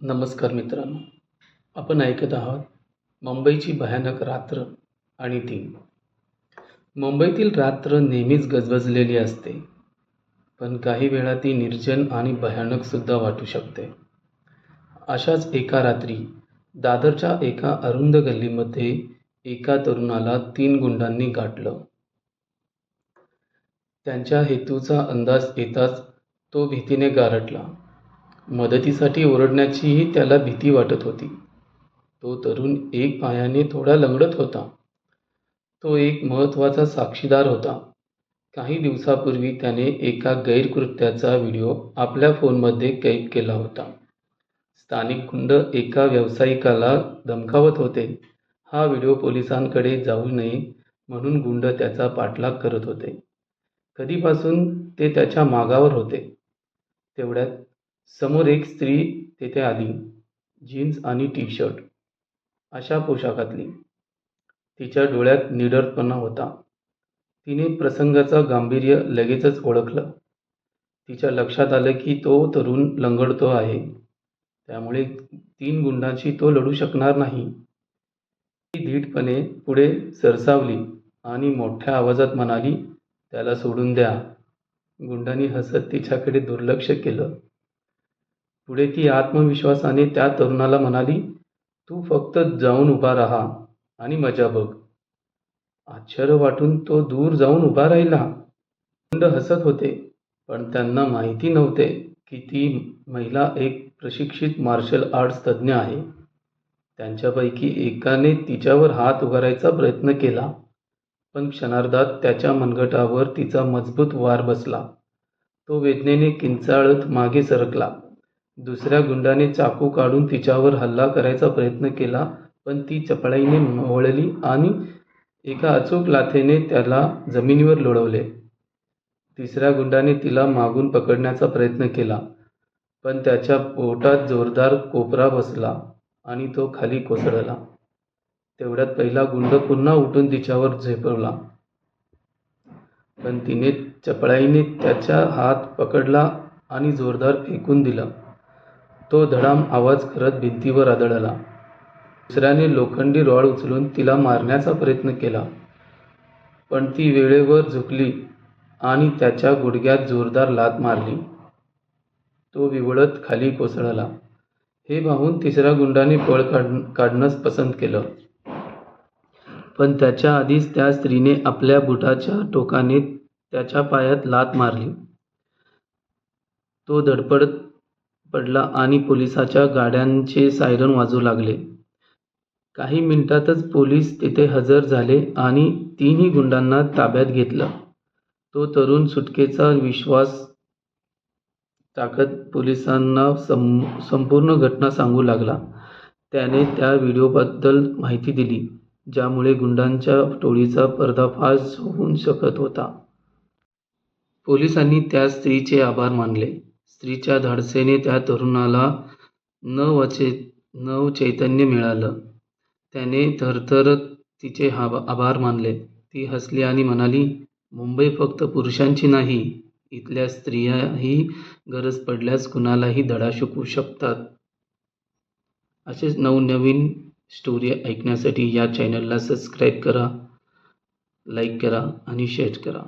नमस्कार मित्रांनो. आपण ऐकत आहोत मुंबईची भयानक रात्र आणि ती मुंबईतील रात्र नेहमीच गजबजलेली असते पण काही वेळा ती निर्जन आणि भयानकसुद्धा वाटू शकते. अशाच एका रात्री दादरच्या एका अरुंद गल्लीमध्ये एका तरुणाला तीन गुंडांनी गाठलं. त्यांच्या हेतूचा अंदाज येताच तो भीतीने गारटला मदतीसाठी ओरडण्याचीही त्याला भीती वाटत होती. तो तरुण एक पायाने थोडा लंगडत होता. तो एक महत्त्वाचा साक्षीदार होता. काही दिवसापूर्वी त्याने एका गैरकृत्याचा व्हिडिओ आपल्या फोनमध्ये कैद केला होता. स्थानिक गुंड एका व्यावसायिकाला धमकावत होते. हा व्हिडिओ पोलिसांकडे जाऊ नये म्हणून गुंड त्याचा पाठलाग करत होते. कधीपासून ते त्याच्या मागावर होते. तेवढ्यात समोर एक स्त्री तेथे आली जीन्स आणि टी शर्ट अशा पोशाखातली. तिच्या डोळ्यात निडरपणा होता. तिने प्रसंगाचं गांभीर्य लगेचच ओळखलं. तिच्या लक्षात आलं की तो तरुण लंगडतो आहे. त्यामुळे तीन गुंडांशी तो लढू शकणार नाही. ती धीटपणे पुढे सरसावली आणि मोठ्या आवाजात म्हणाली त्याला सोडून द्या. गुंडांनी हसत तिच्याकडे दुर्लक्ष केलं. पुढे ती आत्मविश्वासाने त्या तरुणाला म्हणाली तू फक्त जाऊन उभा राहा आणि मजा बघ. आश्चर्य वाटून तो दूर जाऊन उभा राहिला. गुंड हसत होते पण त्यांना माहिती नव्हते की ती महिला एक प्रशिक्षित मार्शल आर्ट्स तज्ज्ञ आहे. त्यांच्यापैकी एकाने तिच्यावर हात उभारायचा प्रयत्न केला पण क्षणार्धात त्याच्या मनगटावर तिचा मजबूत वार बसला. तो वेदनेने किंचाळत मागे सरकला. दुसऱ्या गुंडाने चाकू काढून तिच्यावर हल्ला करायचा प्रयत्न केला पण ती चपळाईने वळली आणि एका अचूक लाथेने त्याला जमिनीवर लोळवले. तिसऱ्या गुंडाने तिला मागून पकडण्याचा प्रयत्न केला पण त्याच्या पोटात जोरदार कोपरा बसला आणि तो खाली कोसळला. तेवढ्यात पहिला गुंड पुन्हा उठून तिच्यावर झेपवला. पण तिने चपळाईने त्याचा हात पकडला आणि जोरदार फेकून दिला. तो धडाम आवाज करत भिंतीवर आदळला. दुसऱ्याने लोखंडी रॉड उचलून तिला मारण्याचा प्रयत्न केला. पण ती वेळेवर झुकली आणि त्याच्या गुडघ्यात जोरदार लात मारली. तो विवळत खाली कोसळला. हे पाहून तिसऱ्या गुंडाने पळ काढ काढणंच पसंत केलं. पण त्याच्या आधीच त्या स्त्रीने आपल्या बुटाच्या टोकाने त्याच्या पायात लात मारली. तो धडपडत पडला आणि पोलिसाच्या गाड्यांचे सायरन वाजू लागले. काही मिनिटातच पोलीस तिथे हजर झाले आणि तीनही गुंडांना ताब्यात घेतलं. तो तरुण सुटकेचा विश्वास टाकत पोलिसांना सं संपूर्ण घटना सांगू लागला. त्याने त्या व्हिडिओबद्दल माहिती दिली ज्यामुळे गुंडांच्या टोळीचा पर्दाफाश होऊ शकत होता. पोलिसांनी त्या स्त्रीचे आभार मानले. स्त्रीच्या धाडसेने त्या तरुणाला नवचे नवचैतन्य मिळालं. त्याने थरथरत तिचे हा आभार मानले. ती हसली आणि म्हणाली मुंबई फक्त पुरुषांची नाही इथल्या स्त्रियाही गरज पडल्यास कुणालाही धडा शिकवू शकतात. असेच नवनवीन स्टोरी ऐकण्यासाठी या चॅनलला सबस्क्राईब करा लाईक करा आणि शेअर करा.